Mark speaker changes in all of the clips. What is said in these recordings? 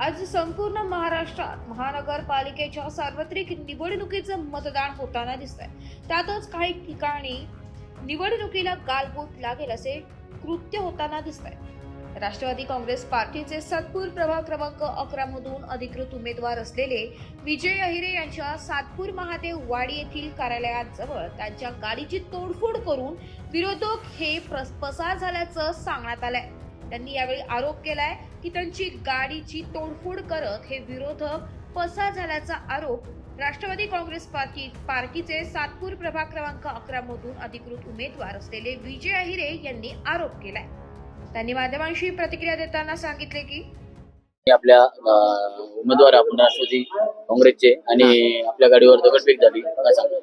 Speaker 1: आज संपूर्ण महाराष्ट्रात महानगरपालिकेच्या सार्वत्रिक निवडणुकीचं मतदान होताना दिसत आहे त्यातच काही ठिकाणी निवडणुकीला गालबोट लागेल असे कृत्य होताना दिसत आहे राष्ट्रवादी काँग्रेस पार्टीचे सातपूर प्रभाग क्रमांक अकरा मधून अधिकृत उमेदवार असलेले विजय अहिरे यांच्या सातपूर महादेव वाडी येथील कार्यालयाजवळ त्यांच्या गाडीची तोडफोड करून विरोधक हे प्रस- पसार झाल्याचं सांगण्यात आलंय. त्यांनी यावेळी आरोप केलाय की त्यांची गाडीची तोडफोड करत हे विरोधक पसार झाल्याचा आरोप राष्ट्रवादी काँग्रेस पार्टी पार्टीचे सातपूर प्रभाग क्रमांक अकरा मधून अधिकृत उमेदवार असलेले विजय अहिरे यांनी आरोप केलाय. त्यांनी माध्यमांशी प्रतिक्रिया देताना सांगितले की
Speaker 2: आपल्या उमेदवार आपण राष्ट्रवादी काँग्रेसचे आणि आपल्या गाडीवर दगडफेक झाली काय सांगा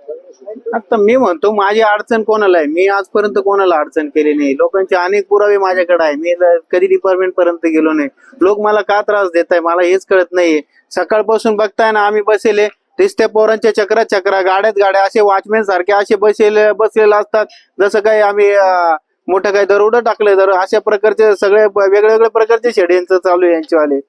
Speaker 3: आता मी म्हणतो माझी अडचण कोणाला आहे? मी आजपर्यंत कोणाला अडचण केली नाही. लोकांचे अनेक पुरावे माझ्याकडे आहे. मी कधी डिपार्टमेंट पर्यंत गेलो नाही. लोक मला का त्रास देत आहे मला हेच कळत नाहीये. सकाळपासून बघताय ना आम्ही बसेले. रिस्त्या पोरांच्या चक्रा चक्रा गाड्यात गाड्या. असे वॉचमॅन सारखे असे बसेले बसलेले असतात. जसं काही आम्ही मोठं काही दरोडं टाकलं तर अशा प्रकारचे सगळे ब- वेगळ्या वेगळ्या प्रकारचे षडयंत्र चालू आहे यांच्यावाले.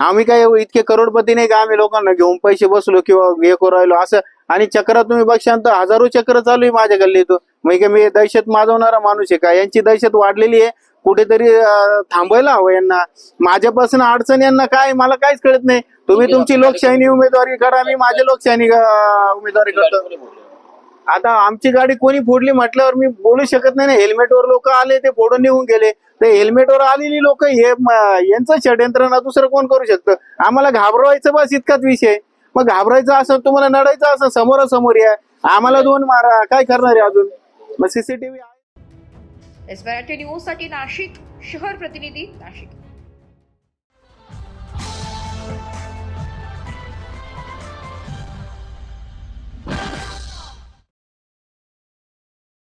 Speaker 3: आम्ही काय इतके करोडपती नाही का? आम्ही लोकांना घेऊन पैसे बसलो किंवा हे करू राहिलो असं. आणि चक्र तुम्ही बघशाल तर हजारो चक्र चालू आहे माझ्या गल्लीतून. मग काय मी दहशत माजवणारा माणूस आहे का? यांची दहशत वाढलेली आहे. कुठेतरी थांबायला हवं यांना. माझ्यापासून अडचण यांना काय? मला काहीच कळत नाही. तुम्ही तुमची लोकशाही उमेदवारी करा मी माझी लोकशाही उमेदवारी करतो. आता आमची गाडी कोणी फोडली म्हटल्यावर मी बोलू शकत नाही ना. हेल्मेटवर लोक आले ते फोडून निघून गेले. तर हेल्मेटवर आलेली लोक हे यांचं षडयंत्र ना दुसरं कोण करू शकतं? आम्हाला घाबरवायचं बस इतकाच विषय. मग घाबरायचं असं तुम्हाला नडायचं असं समोरासमोर या. आम्हाला दोन मारा. काय करणार आहे अजून? मग सीसीटीव्ही
Speaker 1: एस न्यूजसाठी नाशिक शहर प्रतिनिधी नाशिक.